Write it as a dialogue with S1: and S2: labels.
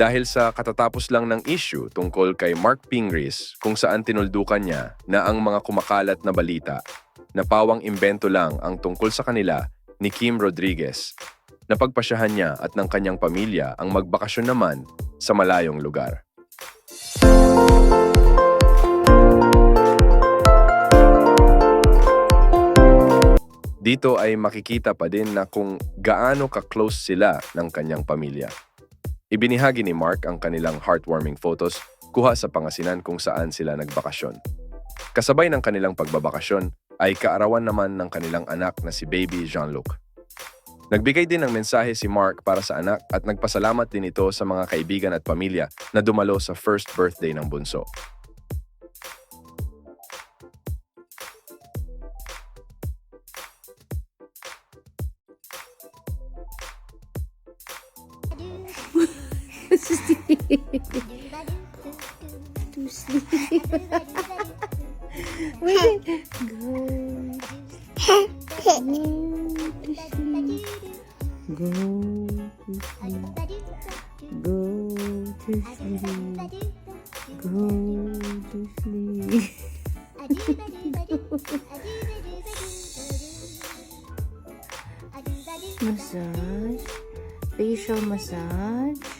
S1: dahil sa katatapos lang ng issue tungkol kay Mark Pingris kung saan tinuldukan niya na ang mga kumakalat na balita na pawang imbento lang ang tungkol sa kanila ni Kim Rodriguez. Napagpasyahan niya at ng kanyang pamilya ang magbakasyon naman sa malayong lugar. Dito ay makikita pa din na kung gaano ka-close sila ng kanyang pamilya. Ibinihagi ni Mark ang kanilang heartwarming photos kuha sa pangasinan kung saan sila nagbakasyon. Kasabay ng kanilang pagbabakasyon ay kaarawan naman ng kanilang anak na si baby Jean-Luc. Nagbigay din ng mensahe si Mark para sa anak at nagpasalamat din ito sa mga kaibigan at pamilya na dumalo sa first birthday ng bunso.
S2: To sleep. Wait. Go. Go to sleep. Go to sleep. Go to sleep. Go to sleep. Massage. Facial massage.